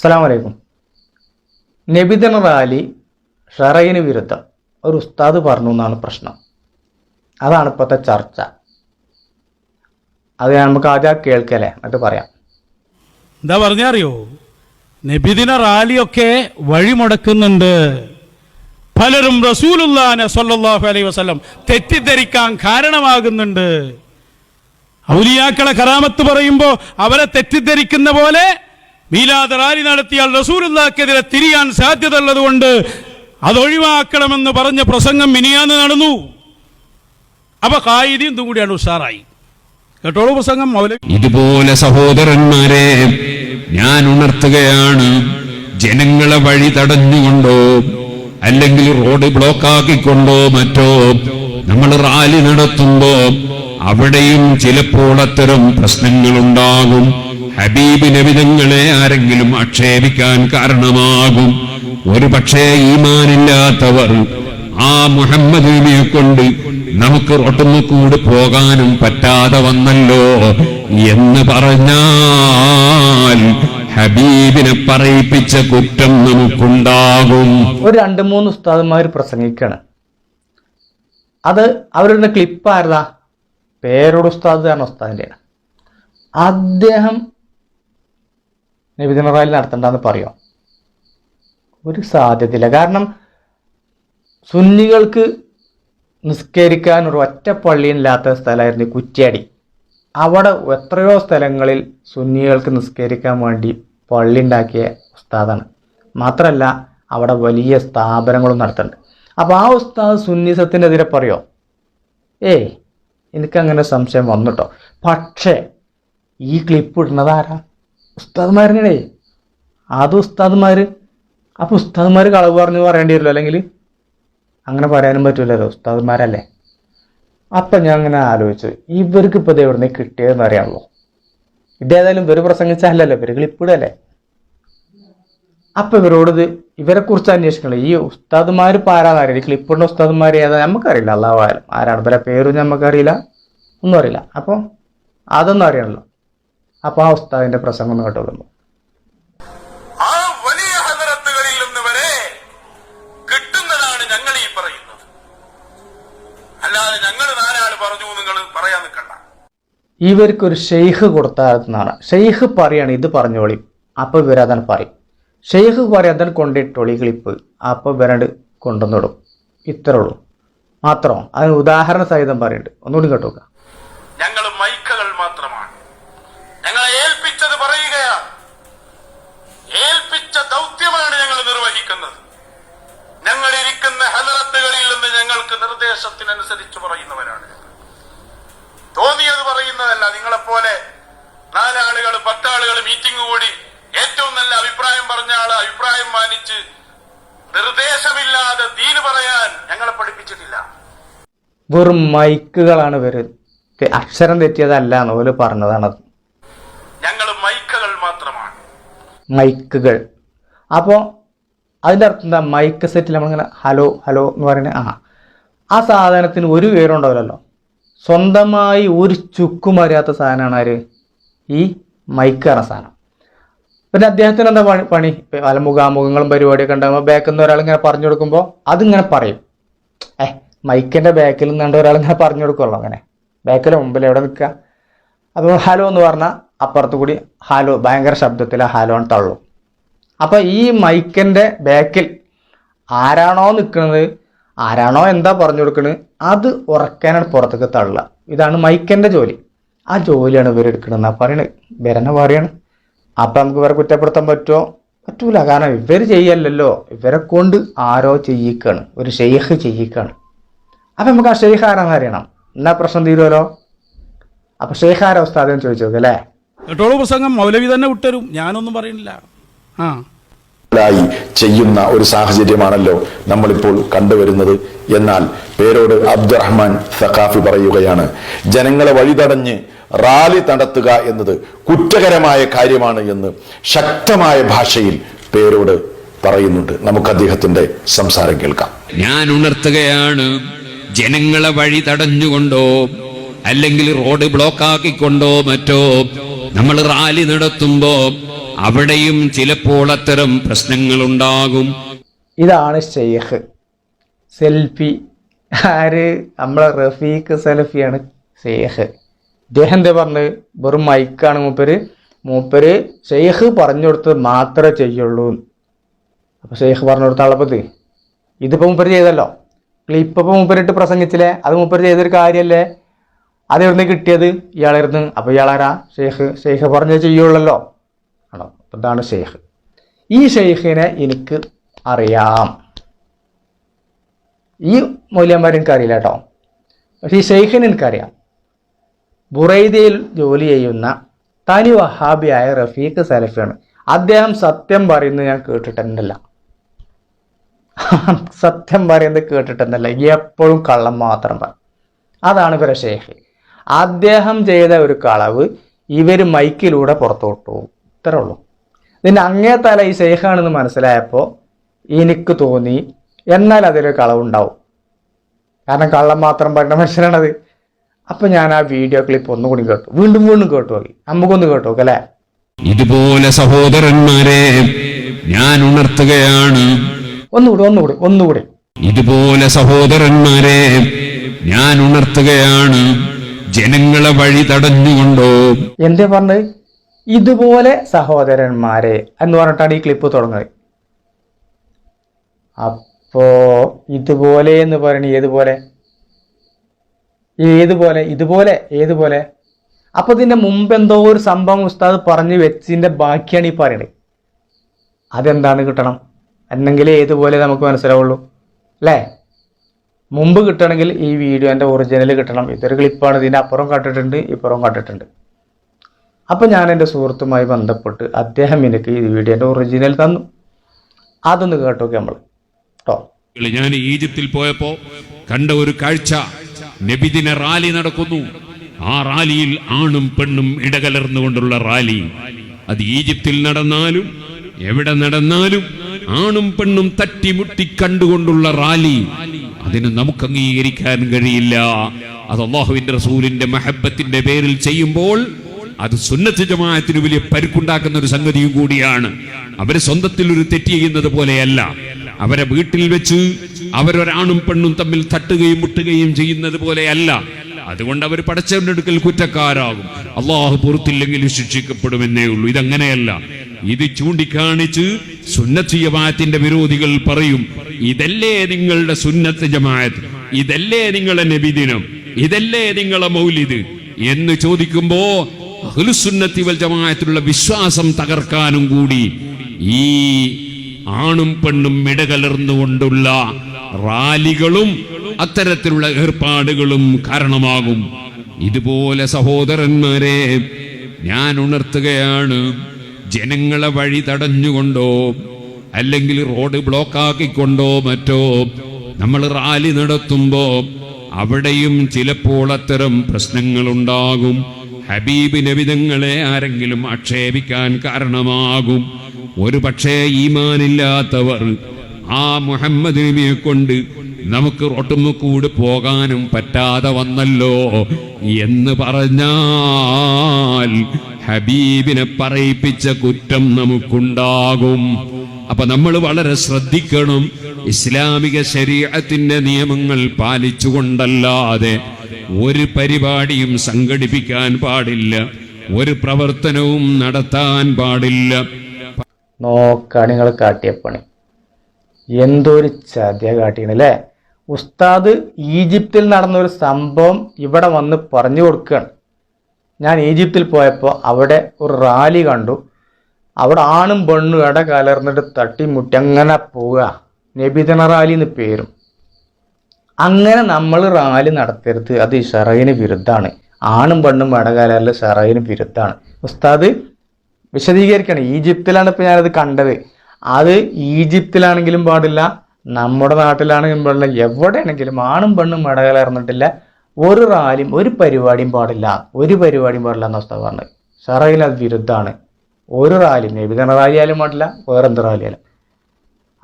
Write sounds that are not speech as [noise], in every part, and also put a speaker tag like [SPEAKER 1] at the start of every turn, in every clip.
[SPEAKER 1] അസ്സാം വലൈക്കും നബിദിന റാലി ഷറയിന് വിരുദ്ധം. ഒരു ഉസ്താദ് പറഞ്ഞു എന്നാണ് പ്രശ്നം. അതാണ് ഇപ്പോഴത്തെ ചർച്ച. അത് നമുക്ക് ആദ്യം കേൾക്കല്ലേ എന്നിട്ട് പറയാം.
[SPEAKER 2] എന്താ പറഞ്ഞറിയോ നബിദിന റാലിയൊക്കെ വഴിമുടക്കുന്നുണ്ട്. പലരും റസൂലുല്ലാനെ സല്ലാഹു അലൈഹി വസല്ലം തെറ്റിദ്ധരിക്കാൻ കാരണമാകുന്നുണ്ട്. ഔലിയാക്കളെ കറാമത്ത് പറയുമ്പോൾ അവരെ തെറ്റിദ്ധരിക്കുന്ന പോലെ മീലാദ് റാലി നടത്തിയാൽ റസൂലുല്ലാക്കെതിരെ തിരിയാൻ സാധ്യത ഉള്ളതുകൊണ്ട് അതൊഴിവാക്കണമെന്ന് പറഞ്ഞ പ്രസംഗം മിനിയാന്ന് നടന്നു. അപ്പൊ കായികം ഇതും കൂടിയാണ് ഉഷാറായി. കേട്ടോളൂ പ്രസംഗം
[SPEAKER 3] ഇതുപോലെ സഹോദരന്മാരെ ഞാൻ ഉണർത്തുകയാണ്. ജനങ്ങളെ വഴി തടഞ്ഞുകൊണ്ടോ അല്ലെങ്കിൽ റോഡ് ബ്ലോക്ക് ബ്ലോക്കാക്കിക്കൊണ്ടോ മറ്റോ നമ്മൾ റാലി നടത്തുമ്പോ അവിടെയും ചിലപ്പോൾ അത്തരം പ്രശ്നങ്ങളുണ്ടാകും ഹബീബ് നബിതങ്ങളെ ആരെങ്കിലും ആക്ഷേപിക്കാൻ കാരണമാകും. ഒരു പക്ഷേ ഈമാനില്ലാത്തവർ ആ മുഹമ്മദ് കൊണ്ട് നമുക്ക് റോട്ടുന്നു കൂടെ പോകാനും പറ്റാതെ വന്നല്ലോ എന്ന് പറഞ്ഞാൽ ഹബീബിനെ പറയിപ്പിച്ച കുറ്റം നമുക്കുണ്ടാകും.
[SPEAKER 1] ഒരു രണ്ട് മൂന്ന് ഉസ്താദന്മാർ പ്രസംഗിക്കാണ്. അത് അവരുടെ ക്ലിപ്പ് ആരതാ? പേരോട് ഉസ്താദ് ആണ് ഉസ്താദിന്റെയാണ് അദ്ദേഹം നബിദിന റാലി നടത്തണ്ടെന്ന് പറയോ? ഒരു സാധ്യതയില്ല. കാരണം സുന്നികൾക്ക് നിസ്കരിക്കാൻ ഒരു ഒറ്റ പള്ളിയില്ലാത്ത സ്ഥലമായിരുന്നു കുറ്റ്യാടി. അവിടെ എത്രയോ സ്ഥലങ്ങളിൽ സുന്നികൾക്ക് നിസ്കരിക്കാൻ വേണ്ടി പള്ളി ഉണ്ടാക്കിയ ഉസ്താദാണ്. മാത്രമല്ല അവിടെ വലിയ സ്ഥാപനങ്ങളും നടത്തുന്നുണ്ട് അപ്പോൾ ആ ഉസ്താദ് സുന്നിസത്തിനെതിരെ പറയോ? ഏയ് എനിക്കങ്ങനെ സംശയം വന്നുട്ടോ പക്ഷേ ഈ ക്ലിപ്പ് ഇടുന്നത് ആരാ? ഉസ്താദ്മാരനേ അത് ഉസ്താദ്മാർ അപ്പോൾ ഉസ്താദ്മാർ കളവ് പറഞ്ഞു പറയേണ്ടി വരുമല്ലോ അല്ലെങ്കിൽ അങ്ങനെ പറയാനും പറ്റില്ലല്ലോ ഉസ്താദ്മാരല്ലേ? അപ്പം ഞാൻ അങ്ങനെ ആലോചിച്ചു ഇവർക്ക് ഇപ്പോൾ ഇത് എവിടെ നിന്ന് കിട്ടിയതെന്ന് അറിയാമല്ലോ ഇതേതായാലും ഇവർ പ്രസംഗിച്ചല്ലല്ലോ ഇവർ ക്ലിപ്പിടല്ലേ അപ്പം ഇവരോട് ഇവരെ കുറിച്ച് അന്വേഷിക്കണം ഈ ഉസ്താദ്മാർ ഇപ്പോൾ ആരാന്ന് അറിയില്ല ക്ലിപ്പിടുന്ന ഉസ്താദ്മാർ ഏതാ നമുക്കറിയില്ല അള്ളാഹ് ആരാണ് പേരും നമുക്കറിയില്ല ഒന്നും അറിയില്ല. അപ്പോൾ അതൊന്നും അറിയണല്ലോ. അപ്പോൾ ആ ഉസ്താദിന്റെ പ്രസംഗം ഒന്ന് കേട്ടു
[SPEAKER 4] ആ വലിയ നിന്ന് വരെ കിട്ടുന്നതാണ് ഞങ്ങൾ ഈ പറയുന്നത്. അല്ലാതെ ഞങ്ങൾ പറഞ്ഞു നിങ്ങൾ പറയാൻ നിൽക്കണ്ട.
[SPEAKER 1] ഇവർക്കൊരു ഷെയ്ഖ് കൊടുത്താണെന്നാണ് ഷെയ്ഖ് പറയാണ് ഇത് പറഞ്ഞോളി. അപ്പോൾ ഇവരതൻ പറയും. ഷെയ്ഖ് പറയും അതാണ് കൊണ്ടിട്ടോളി ക്ലിപ്പ് അപ്പോൾ ഇവരണ്ട് കൊണ്ടുവന്നിടും ഇത്രേ ഉള്ളൂ. മാത്രം. അതിന് ഉദാഹരണ സഹിതം പറയുന്നുണ്ട്. ഒന്നുകൂടി കേട്ടോക്ക
[SPEAKER 4] ഞങ്ങൾ മൈക്കകൾ മാത്രമാണ് ഞങ്ങളെ ഏൽപ്പിച്ചത് പറയുകയാണ് ഏൽപ്പിച്ച ദൗത്യമാണ് ഞങ്ങൾ നിർവഹിക്കുന്നത് ഞങ്ങൾ ഇരിക്കുന്ന ഹലറത്തുകളിൽ നിന്ന് ഞങ്ങൾക്ക് നിർദ്ദേശത്തിനനുസരിച്ച് പറയുന്നവരാണ്. തോന്നിയത് പറയുന്നതല്ല നിങ്ങളെപ്പോലെ നാലാളുകൾ പത്താളുകൾ മീറ്റിംഗ് കൂടി ഏറ്റവും നല്ല അഭിപ്രായം പറഞ്ഞ ആൾ അഭിപ്രായം മാനിച്ച് നിർദ്ദേശമില്ലാതെ ദീന് പറയാൻ ഞങ്ങളെ പഠിപ്പിച്ചിട്ടില്ല.
[SPEAKER 1] വെറും മൈക്കുകളാണ് വരുന്നത് അക്ഷരം തെറ്റിയതല്ല എന്ന് പോലെ പറഞ്ഞതാണത്
[SPEAKER 4] ഞങ്ങൾ മൈക്കുകൾ മാത്രമാണ്.
[SPEAKER 1] മൈക്കുകൾ. അപ്പോൾ അതിന്റെ അർത്ഥം എന്താ? മൈക്ക് സെറ്റിൽ നമ്മളിങ്ങനെ ഹലോ ഹലോ എന്ന് പറയുന്നത് ആ. ആ സാധനത്തിന് ഒരു വിവരം ഉണ്ടാവില്ലല്ലോ സ്വന്തമായി ഒരു ചുക്കും അറിയാത്ത സാധനമാണ് ആര്? ഈ മൈക്ക് എന്ന സാധനം. പിന്നെ അദ്ദേഹത്തിന് എന്താ പണി? പണി? പല മുഖാമുഖങ്ങളും പരിപാടിയൊക്കെ ഉണ്ടാകുമ്പോൾ ബാക്കിൽ നിന്ന് ഒരാൾ ഇങ്ങനെ പറഞ്ഞു കൊടുക്കുമ്പോൾ അതിങ്ങനെ പറയും. ഏ മൈക്കിന്റെ ബാക്കിൽ നിന്നുണ്ട് ഒരാൾ ഇങ്ങനെ പറഞ്ഞു കൊടുക്കുമല്ലോ അങ്ങനെ. ബാക്കിലെ മുമ്പിൽ എവിടെ നിൽക്കുക? അപ്പോൾ ഹലോ എന്ന് പറഞ്ഞാൽ അപ്പുറത്ത് കൂടി ഹലോ ഭയങ്കര ശബ്ദത്തിൽ ഹലോ തള്ളും. അപ്പോൾ ഈ മൈക്കിന്റെ ബാക്കിൽ ആരാണോ നിൽക്കുന്നത്? ആരാണോ എന്താ പറഞ്ഞു കൊടുക്കുന്നത് അത് ഉറക്കാനാണ് പുറത്തേക്ക് തള്ളുക. ഇതാണ് മൈക്കന്റെ ജോലി. ആ ജോലിയാണ് ഇവർ എടുക്കണമെന്നാ പറയണത് ഇവരെന്നെ പറയാണ് അപ്പം നമുക്ക് ഇവരെ കുറ്റപ്പെടുത്താൻ പറ്റുമോ? പറ്റൂല. കാരണം ഇവർ ചെയ്യല്ലല്ലോ. ഇവരെ കൊണ്ട് ആരോ ചെയ്യിക്കാണ്. ഒരു ഷെയ്ഖ് ചെയ്യിക്കാണ്. അപ്പം നമുക്ക് ആ ഷെയ്ഖ് ആരാന്ന് അറിയണം. എന്നാ പ്രശ്നം തീരുമല്ലോ അപ്പം ഷെയ്ഖ് ആരാ ഉസ്താദെന്ന് ചോദിച്ചു നോക്കല്ലേ
[SPEAKER 2] കേട്ടോളൂ പ്രസംഗം. മൗലവി തന്നെ വിട്ടരും. ഞാനൊന്നും പറയുന്നില്ല. ആ. ായി
[SPEAKER 5] ചെയ്യുന്ന ഒരു സാഹചര്യമാണല്ലോ നമ്മളിപ്പോൾ കണ്ടുവരുന്നത്. എന്നാൽ പേരോട് അബ്ദുറഹ്മാൻ സഖാഫി പറയുകയാണ് ജനങ്ങളെ വഴിതടഞ്ഞ് റാലി നടത്തുക എന്നത് കുറ്റകരമായ കാര്യമാണ് എന്ന് ശക്തമായ ഭാഷയിൽ പേരോട് പറയുന്നുണ്ട്. നമുക്ക് അദ്ദേഹത്തിന്റെ സംസാരം കേൾക്കാം.
[SPEAKER 3] ഞാൻ ഉണർത്തുകയാണ് ജനങ്ങളെ വഴി തടഞ്ഞുകൊണ്ടോ അല്ലെങ്കിൽ റോഡ് ബ്ലോക്ക് ബ്ലോക്കാക്കിക്കൊണ്ടോ മറ്റോ നമ്മൾ റാലി നടത്തുമ്പോ അവിടെയും ചിലപ്പോൾ അത്തരം പ്രശ്നങ്ങളുണ്ടാകും.
[SPEAKER 1] ഇതാണ് ഷെയ്ഖ്. സെൽഫി. ആര്? നമ്മളെ റഫീഖ് സെൽഫിയാണ് ഷെയ്ഖ്. ഇദ്ദേഹം എന്താ പറഞ്ഞത് വെറും മൈക്കാണ് മൂപ്പര്. മൂപ്പര് ഷെയ്ഖ് പറഞ്ഞു കൊടുത്തത് മാത്രമേ ചെയ്യുള്ളൂ. അപ്പൊ ഷെയ്ഖ് പറഞ്ഞു കൊടുത്ത ആളപ്പത് ഇതിപ്പോ മൂപ്പര് ചെയ്തല്ലോ. ക്ലിപ്പ് ഇപ്പൊ മൂപ്പരിട്ട് പ്രസംഗിച്ചില്ലേ? അത് മൂപ്പര് ചെയ്തൊരു കാര്യമല്ലേ അത് എവിടുന്ന് കിട്ടിയത് ഇയാളായിരുന്നു അപ്പൊ ഇയാളാരാ? ഷെയ്ഖ്. ഷെയ്ഖ് പറഞ്ഞത് ചെയ്യുള്ളല്ലോ. അപ്പൊ ഷെയ്ഖ് ഈ ഷെയ്ഖിനെ എനിക്ക് അറിയാം. ഈ മൂല്യന്മാരെ എനിക്കറിയില്ല കേട്ടോ. പക്ഷെ ഈ ഷെയ്ഖിനെ എനിക്കറിയാം. ബുറൈദയിൽ ജോലി ചെയ്യുന്ന തനി വഹാബിയായ റഫീഖ് സലഫിയാണ്. അദ്ദേഹം സത്യം പറയുന്നത് ഞാൻ കേട്ടിട്ടുണ്ടല്ല [laughs] സത്യം പറയുന്നത് കേട്ടിട്ടുണ്ടല്ല എപ്പോഴും കള്ളം മാത്രം പറയും അതാണ് ഇവരെ ഷെയ്ഖ് അദ്ദേഹം ചെയ്ത ഒരു കളവ് ഇവർ മൈക്കിലൂടെ പുറത്തോട്ടു ഇത്രേ ഉള്ളൂ. ഇതിന്റെ അങ്ങേ തല ഈ ഷെയ്ഖാണെന്ന് മനസ്സിലായപ്പോൾ എനിക്ക് തോന്നി എന്നാൽ അതിലൊരു കളവുണ്ടാവും. കാരണം കള്ളം മാത്രം പറഞ്ഞ മനുഷ്യനാണത്. അപ്പൊ ഞാൻ ആ വീഡിയോ ക്ലിപ്പ് ഒന്നുകൂടി കേട്ടു. വീണ്ടും വീണ്ടും കേട്ടു നോക്കി നമുക്കൊന്ന് കേട്ടു നോക്കാം അല്ലേ?
[SPEAKER 3] ഇതുപോലെ സഹോദരന്മാരെ ഞാൻ ഉണർത്തുകയാണ്.
[SPEAKER 1] ഒന്നുകൂടി ഒന്നുകൂടി ഒന്നുകൂടി.
[SPEAKER 3] ഇതുപോലെ സഹോദരന്മാരെ ഞാൻ ഉണർത്തുകയാണ്. ജനങ്ങളെ വഴി തടഞ്ഞുകൊണ്ടോ?
[SPEAKER 1] എന്തേ പറഞ്ഞത്? ഇതുപോലെ സഹോദരന്മാരെ എന്ന് പറഞ്ഞിട്ടാണ് ഈ ക്ലിപ്പ് തുടങ്ങുന്നത്. അപ്പോ ഇതുപോലെ എന്ന് പറയണ ഏതുപോലെ? ഏതുപോലെ ഇതുപോലെ ഏതുപോലെ? അപ്പൊ ഇതിന്റെ മുമ്പ് എന്തോ ഒരു സംഭവം ഉസ്താദ് പറഞ്ഞു വെച്ചിന്റെ ബാക്കിയാണ് ഈ പറയണത്. അതെന്താണ് കിട്ടണം? അല്ലെങ്കിൽ ഏതുപോലെ നമുക്ക് മനസ്സിലാവുള്ളൂ. അല്ലേ? മുമ്പ് കിട്ടണമെങ്കിൽ ഈ വീഡിയോന്റെ ഒറിജിനൽ കിട്ടണം. ഇതൊരു ക്ലിപ്പാണ് ഇതിന്റെ അപ്പുറം കണ്ടിട്ടുണ്ട് ഇപ്പുറം കണ്ടിട്ടുണ്ട് അപ്പൊ ഞാൻ എന്റെ സുഹൃത്തുമായി ബന്ധപ്പെട്ട് അദ്ദേഹം എനിക്ക് ഈ വീഡിയോന്റെ ഒറിജിനൽ തന്നു. അതൊന്ന് കേട്ടോക്കെ നമ്മൾ കേട്ടോ
[SPEAKER 3] ഞാൻ ഈജിപ്തിൽ പോയപ്പോ കണ്ട ഒരു കാഴ്ച. നബിദിന റാലി നടക്കുന്നു. ആ റാലിയിൽ ആണും പെണ്ണും ഇടകലർന്നുകൊണ്ടുള്ള റാലി. അത് ഈജിപ്തിൽ നടന്നാലും എവിടെ നടന്നാലും ആണും പെണ്ണും തട്ടിമുട്ടി കണ്ടുകൊണ്ടുള്ള റാലി. അതിന് നമുക്ക് അംഗീകരിക്കാൻ കഴിയില്ല. അത് അള്ളാഹുവിന്റെ റസൂലിന്റെ മഹബത്തിന്റെ പേരിൽ ചെയ്യുമ്പോൾ അത് സുന്നത്ത് ജമാഅത്തിന് വലിയ പരുക്കുണ്ടാക്കുന്ന ഒരു സംഗതിയും കൂടിയാണ്. അവരെ സ്വന്തത്തിൽ ഒരു തെറ്റ് ചെയ്യുന്നത് പോലെയല്ല. അവരെ വീട്ടിൽ വെച്ച് അവരൊരാണും പെണ്ണും തമ്മിൽ തട്ടുകയും മുട്ടുകയും ചെയ്യുന്നത് പോലെയല്ല. അതുകൊണ്ട് അവർ പടച്ചവന്റെ അടുക്കൽ കുറ്റക്കാരാകും. അള്ളാഹു പുറത്തില്ലെങ്കിൽ ശിക്ഷിക്കപ്പെടുമെന്നേ ഉള്ളൂ. ഇതങ്ങനെയല്ല. ഇത് ചൂണ്ടിക്കാണിച്ച് സുന്നത്ത് ജമാഅത്തിന്റെ വിരോധികൾ പറയും ഇതല്ലേ നിങ്ങളുടെ സുന്നത്ത് ജമാഅത്ത്? ഇതല്ലേ നിങ്ങളുടെ നബിദിനം? ഇതല്ലേ നിങ്ങളെ മൗലിദ്? എന്ന് ചോദിക്കുമ്പോ അഹ്ലുസുന്നത്തി വൽ ജമാഅത്തിലുള്ള വിശ്വാസം തകർക്കാനും കൂടി ഈ ആണും പെണ്ണും ഇടകലർന്നുകൊണ്ടുള്ള റാലികളും അത്തരത്തിലുള്ള ഏർപ്പാടുകളും കാരണമാകും. ഇതുപോലെ സഹോദരന്മാരെ ഞാൻ ഉണർത്തുകയാണ്. ജനങ്ങളെ വഴി തടഞ്ഞുകൊണ്ടോ അല്ലെങ്കിൽ റോഡ് ബ്ലോക്ക് ബ്ലോക്കാക്കിക്കൊണ്ടോ മറ്റോ നമ്മൾ റാലി നടത്തുമ്പോൾ അവിടെയും ചിലപ്പോൾ അത്തരം പ്രശ്നങ്ങളുണ്ടാകും ഹബീബ് നബിതങ്ങളെ ആരെങ്കിലും ആക്ഷേപിക്കാൻ കാരണമാകും. ഒരു പക്ഷേ ഈമാനില്ലാത്തവർ ആ മുഹമ്മദ് നബിയെ കൊണ്ട് നമുക്ക് റോട്ടുമുക്കൂട് പോകാനും പറ്റാതെ വന്നല്ലോ എന്ന് പറഞ്ഞാൽ ഹബീബിനെ പറയിപ്പിച്ച കുറ്റം നമുക്കുണ്ടാകും. അപ്പൊ നമ്മൾ വളരെ ശ്രദ്ധിക്കണം. ഇസ്ലാമിക ശരീരത്തിന്റെ നിയമങ്ങൾ പാലിച്ചുകൊണ്ടല്ലാതെ ഒരു പരിപാടിയും സംഘടിപ്പിക്കാൻ പാടില്ല. ഒരു പ്രവർത്തനവും നടത്താൻ പാടില്ല.
[SPEAKER 1] നോക്കാണിങ്ങൾ കാട്ടിയ പണി. എന്തൊരു ചതിയ കാട്ടിയണല്ലേ ഉസ്താദ് ഈജിപ്തിൽ നടന്ന ഒരു സംഭവം ഇവിടെ വന്ന് പറഞ്ഞു കൊടുക്കുകയാണ്. ഞാൻ ഈജിപ്തിൽ പോയപ്പോൾ അവിടെ ഒരു റാലി കണ്ടു. അവിടെ ആണും പെണ്ണും ഇട കലർന്നിട്ട് തട്ടിമുട്ടി അങ്ങനെ പോവുക. നബിദിന റാലി എന്ന് പേരും. അങ്ങനെ നമ്മൾ റാലി നടത്തരുത്. അത് ഷറയിന് വിരുദ്ധാണ് ആണും പെണ്ണും ഇടകലറിൽ ഷറയിന് വിരുദ്ധാണ് ഉസ്താദ് വിശദീകരിക്കണം. ഈജിപ്തിലാണ് ഇപ്പം ഞാനത് കണ്ടത്. അത് ഈജിപ്തിലാണെങ്കിലും പാടില്ല നമ്മുടെ നാട്ടിലാണെങ്കിലും പാടില്ല എവിടെയാണെങ്കിലും ആണും പെണ്ണും ഇടകലർന്നിട്ടില്ല ഒരു റാലിയും ഒരു പരിപാടിയും പാടില്ല. ഒരു പരിപാടിയും പാടില്ല എന്ന ഉസ്താദ് പറഞ്ഞത്. ഷറയിൽ അത് വിരുദ്ധാണ് ഒരു റാലി. നബിദിന റാലി ആയാലും പാടില്ല വേറെന്ത് റാലി ആയാലും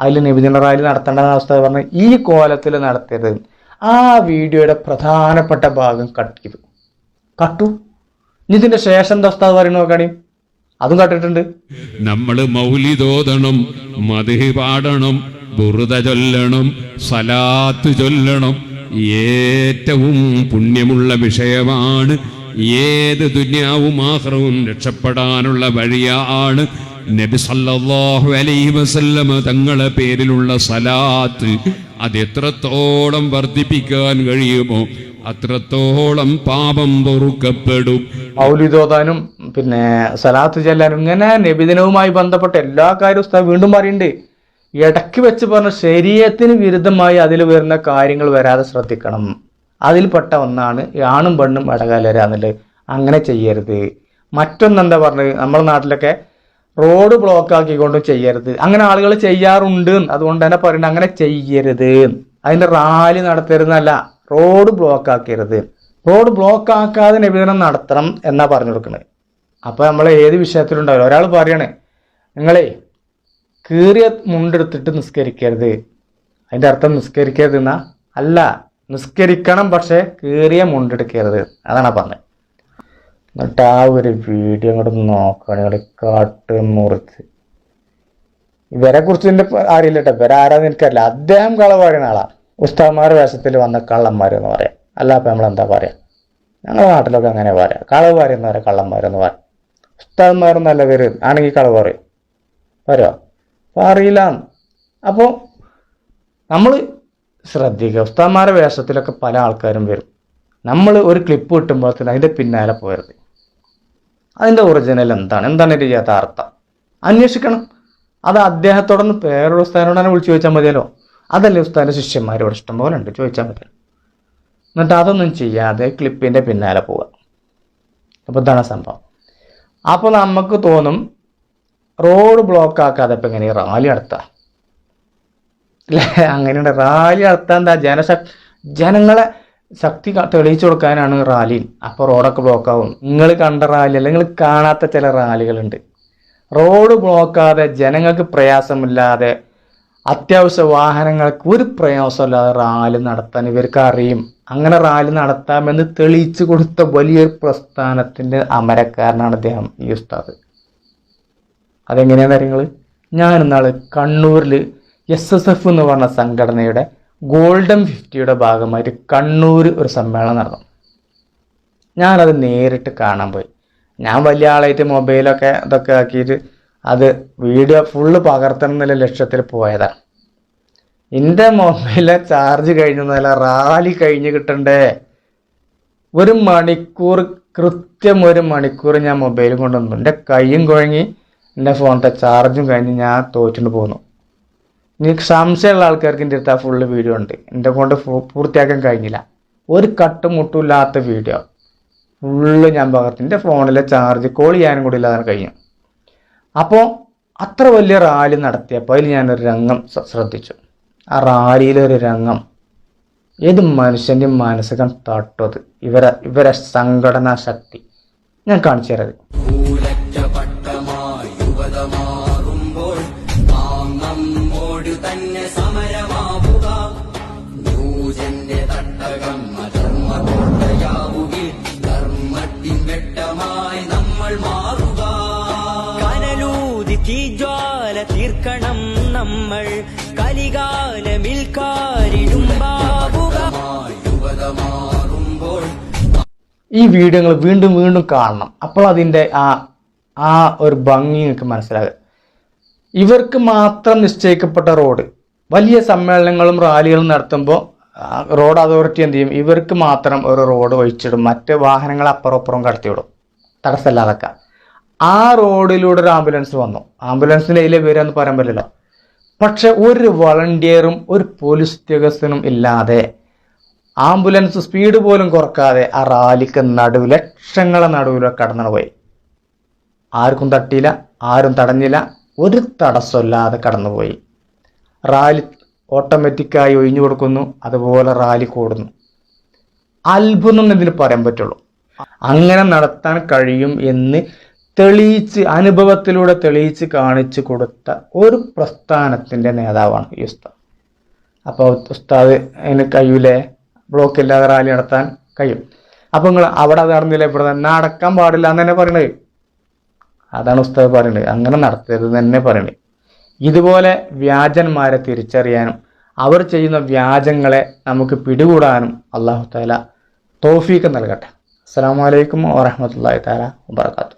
[SPEAKER 1] അതിൽ നബിദിന റാലി നടത്തേണ്ട അവസ്ഥ പറഞ്ഞ് ഈ കോലത്തിൽ നടത്തരുത്. ആ വീഡിയോയുടെ പ്രധാനപ്പെട്ട ഭാഗം കട്ട് ചെയ്തു. കട്ടു. ഇനി ഇതിന്റെ ശേഷം എന്താ അവസ്ഥ പറയുന്നത് നോക്കാണി അതും കട്ടിട്ടുണ്ട്.
[SPEAKER 3] നമ്മൾ മൗലിതോതണം മതി പാടണം ബുറുത ചൊല്ലണം സലാത്ത് ചൊല്ലണം. ഏറ്റവും പുണ്യമുള്ള വിഷയമാണ് ഏത് ദുന്യാവും ആഹ്റവും രക്ഷപ്പെടാനുള്ള വഴിയാണ് നബി സല്ലല്ലാഹു അലൈഹി വസല്ലമ തങ്ങളെ പേരിലുള്ള സലാത്ത്. അത് എത്രത്തോളം വർദ്ധിപ്പിക്കാൻ കഴിയുമോ അത്രത്തോളം പാപം പൊറുക്കപ്പെടും.
[SPEAKER 1] മൗലിദോദാനും പിന്നെ സലാത്ത് ചെല്ലാനും ഇങ്ങനെ നബിദിനവുമായി ബന്ധപ്പെട്ട എല്ലാ കാര്യവും വീണ്ടും പറയുന്നുണ്ട്. ഇടയ്ക്ക് വെച്ച് പറഞ്ഞ ശരീരത്തിന് വിരുദ്ധമായി അതിൽ വരുന്ന കാര്യങ്ങൾ വരാതെ ശ്രദ്ധിക്കണം. അതിൽപ്പെട്ട ഒന്നാണ് ആണും പെണ്ണും വടകാലര എന്നുള്ളത് അങ്ങനെ ചെയ്യരുത്. മറ്റൊന്നെന്താ പറഞ്ഞത്? നമ്മുടെ നാട്ടിലൊക്കെ റോഡ് ബ്ലോക്ക് ആക്കിക്കൊണ്ടും ചെയ്യരുത്. അങ്ങനെ ആളുകൾ ചെയ്യാറുണ്ട്. അതുകൊണ്ട് തന്നെ പറയുന്നത് അങ്ങനെ ചെയ്യരുത്. അതിന്റെ റാലി നടത്തരുന്നല്ല റോഡ് ബ്ലോക്ക് ആക്കരുത്. റോഡ് ബ്ലോക്ക് ആക്കാതെ നിവേദനം നടത്തണം എന്നാ പറഞ്ഞു കൊടുക്കുന്നത്. അപ്പോൾ നമ്മൾ ഏത് വിഷയത്തിലുണ്ടാവില്ല ഒരാൾ പറയണേ നിങ്ങളെ കീറിയ മുണ്ടെടുത്തിട്ട് നിസ്കരിക്കരുത്. അതിന്റെ അർത്ഥം നിസ്കരിക്കരുത് എന്നാ? അല്ല. നിസ്കരിക്കണം പക്ഷെ കീറിയ മുണ്ടെടുക്കരുത് അതാണ് പറഞ്ഞത്. എന്നിട്ട് ആ ഒരു വീഡിയോ അങ്ങോട്ട് നോക്കുകയാണെങ്കിൽ കാട്ട് മുറിച്ച്. ഇവരെ കുറിച്ച് എന്റെ അറിയില്ല കേട്ടോ ഇവരെ ആരാന്ന് എനിക്കറിയില്ല. അദ്ദേഹം കള ആളാ. ഉസ്താദ്മാർ വേഷത്തിൽ വന്ന കള്ളന്മാർ എന്ന് പറയാം. അല്ല അപ്പൊ നമ്മൾ എന്താ പറയാ? ഞങ്ങളുടെ നാട്ടിലൊക്കെ അങ്ങനെ പറയാം. എന്ന് പറയുന്നവരെ കള്ളന്മാരെന്ന് പറയാം. ഉസ്താദ്മാരും നല്ല പേര് ആണെങ്കിൽ കളവ് പറയും. വരുമോ അപ്പൊ അറിയില്ല. അപ്പോൾ നമ്മൾ ശ്രദ്ധിക്കുക. ഉസ്താമാരുടെ വേഷത്തിലൊക്കെ പല ആൾക്കാരും വരും. നമ്മൾ ഒരു ക്ലിപ്പ് കിട്ടുമ്പോഴത്തേന് അതിന്റെ പിന്നാലെ പോയത് അതിന്റെ ഒറിജിനൽ എന്താണ്? എന്താണ് ഇതിന്റെ യഥാർത്ഥം? അന്വേഷിക്കണം. അത് അദ്ദേഹത്തോടൊന്ന് വേറൊരു ഉസ്താനോട് തന്നെ വിളിച്ചു ചോദിച്ചാൽ മതിയല്ലോ. അതല്ലേ ഉസ്താന്റെ ശിഷ്യന്മാരോട് ഇഷ്ടം പോലെ ഉണ്ട്? ചോദിച്ചാൽ മതി. എന്നിട്ട് അതൊന്നും ചെയ്യാതെ ക്ലിപ്പിന്റെ പിന്നാലെ പോവുക. അപ്പോൾ ഇതാണ് സംഭവം. അപ്പോൾ നമുക്ക് തോന്നും റോഡ് ബ്ലോക്ക് ആക്കാതെ ഇപ്പം എങ്ങനെ റാലി നടത്താം? അങ്ങനെയുണ്ട്. റാലി നടത്താൻ എന്താ ജനശക്തി ജനങ്ങളെ ശക്തി തെളിയിച്ചു കൊടുക്കാനാണ് റാലി. അപ്പോൾ റോഡൊക്കെ ബ്ലോക്ക് ആവും നിങ്ങൾ കണ്ട റാലി അല്ലെങ്കിൽ കാണാത്ത ചില റാലികളുണ്ട്. റോഡ് ബ്ലോക്കാതെ ജനങ്ങൾക്ക് പ്രയാസമില്ലാതെ അത്യാവശ്യ വാഹനങ്ങൾക്ക് ഒരു പ്രയാസമില്ലാതെ റാലി നടത്താൻ ഇവർക്ക് അറിയും. അങ്ങനെ റാലി നടത്താമെന്ന് തെളിയിച്ചു കൊടുത്ത വലിയൊരു പ്രസ്ഥാനത്തിന്റെ അമരക്കാരനാണ് അദ്ദേഹം ഈ ഉസ്താദ്. അതെങ്ങനെയാണെന്ന് അറിയങ്ങൾ ഞാൻ ഇന്നാൾ കണ്ണൂരിൽ എസ് എസ് എഫ് എന്ന് പറഞ്ഞ സംഘടനയുടെ ഗോൾഡൻ ഫിഫ്റ്റിയുടെ ഭാഗമായിട്ട് കണ്ണൂർ ഒരു സമ്മേളനം നടന്നു. ഞാനത് നേരിട്ട് കാണാൻ പോയി. ഞാൻ വലിയ ആളായിട്ട് മൊബൈലൊക്കെ ഇതൊക്കെ ആക്കിയിട്ട് അത് വീഡിയോ ഫുള്ള് പകർത്തണം എന്നുള്ള ലക്ഷ്യത്തിൽ പോയതാണ് എന്റെ മൊബൈലിലെ ചാർജ് കഴിഞ്ഞല്ല റാലി കഴിഞ്ഞ് കിട്ടണ്ടേ? ഒരു മണിക്കൂർ കൃത്യം ഒരു മണിക്കൂർ ഞാൻ മൊബൈൽ കൊണ്ടുവന്നു എന്റെ കൈയും കുഴങ്ങി എന്റെ ഫോണിന്റെ ചാർജും കഴിഞ്ഞ് ഞാൻ തോറ്റിട്ട് പോന്നു. എനിക്ക് സംശയമുള്ള ആൾക്കാർക്ക് എന്റെ അടുത്ത് ആ ഫുള്ള് വീഡിയോ ഉണ്ട്. എന്റെ കൊണ്ട് പൂർത്തിയാക്കാൻ കഴിഞ്ഞില്ല. ഒരു കട്ടും മുട്ടുമില്ലാത്ത വീഡിയോ ഫുള്ള് ഞാൻ പകർത്തി. എന്റെ ഫോണിലെ ചാർജ് കോൾ ചെയ്യാനും കൂടി ഇല്ലാതെ കഴിഞ്ഞു അപ്പോൾ അത്ര വലിയ റാലി നടത്തിയപ്പോൾ അതിൽ ഞാനൊരു രംഗം ശ്രദ്ധിച്ചു. ആ റാലിയിലൊരു രംഗം. ഏത് മനുഷ്യന്റെ മനസ്സുകൾ തട്ടത് ഇവരെ ഇവരെ സംഘടനാ ശക്തി. ഞാൻ കാണിച്ചു തരാം
[SPEAKER 6] നമ്മൾ കലികാലമിൽ
[SPEAKER 1] ഈ വീഡിയോകൾ വീണ്ടും വീണ്ടും കാണണം. അപ്പോൾ അതിന്റെ ആ ആ ഒരു ഭംഗി നിങ്ങൾക്ക് മനസ്സിലാകും. ഇവർക്ക് മാത്രം നിശ്ചയിക്കപ്പെട്ട റോഡ്. വലിയ സമ്മേളനങ്ങളും റാലികളും നടത്തുമ്പോൾ റോഡ് അതോറിറ്റി എന്ത് ചെയ്യും? ഇവർക്ക് മാത്രം ഒരു റോഡ് ഒഴിച്ചിടും. മറ്റ് വാഹനങ്ങൾ അപ്പുറം അപ്പുറം കടത്തിവിടും. തടസ്സമില്ലാതൊക്കെ. ആ റോഡിലൂടെ ഒരു ആംബുലൻസ് വന്നു. ആംബുലൻസിന്റെ ഇതിലെ എന്ന് പറയാൻ പറ്റില്ലല്ലോ. പക്ഷെ ഒരു വളണ്ടിയറും ഒരു പോലീസ് ഉദ്യോഗസ്ഥനും ഇല്ലാതെ. ആംബുലൻസ് സ്പീഡ് പോലും കുറക്കാതെ ആ റാലിക്ക് നടുവ് ലക്ഷങ്ങളെ നടുവിലൂടെ കടന്നു പോയി. ആർക്കും തട്ടിയില്ല ആരും തടഞ്ഞില്ല ഒരു തടസ്സമില്ലാതെ കടന്നുപോയി റാലി ഓട്ടോമാറ്റിക്കായി ഒഴിഞ്ഞു കൊടുക്കുന്നു അതുപോലെ റാലി കൂടുന്നു. അത്ഭുതം ഇതിന് പറയാൻ പറ്റുള്ളൂ. അങ്ങനെ നടത്താൻ കഴിയും എന്ന് തെളിയിച്ച് അനുഭവത്തിലൂടെ തെളിയിച്ച് കാണിച്ചു കൊടുത്ത ഒരു പ്രസ്ഥാനത്തിന്റെ നേതാവാണ് ഈ ഉസ്താദ്. അപ്പോൾ ഉസ്താദ് അതിന് കഴിയൂലേ ബ്ലോക്ക് ഇല്ലാതെ റാലി നടത്താൻ കഴിയും. അപ്പൊ നിങ്ങൾ അവിടെ നടന്നില്ല? ഇവിടെ നടക്കാൻ പാടില്ല എന്ന് തന്നെ പറയണത്. അതാണ് ഉസ്താദ് പറയുന്നത് അങ്ങനെ നടത്തരുത് തന്നെ പറയണത്. ഇതുപോലെ വ്യാജന്മാരെ തിരിച്ചറിയാനും അവർ ചെയ്യുന്ന വ്യാജങ്ങളെ നമുക്ക് പിടികൂടാനും അള്ളാഹു താല തോഫീക്ക് നൽകട്ടെ. അസ്സാം വലൈക്കും വാഹമത്തല്ലാ താല വാത്തു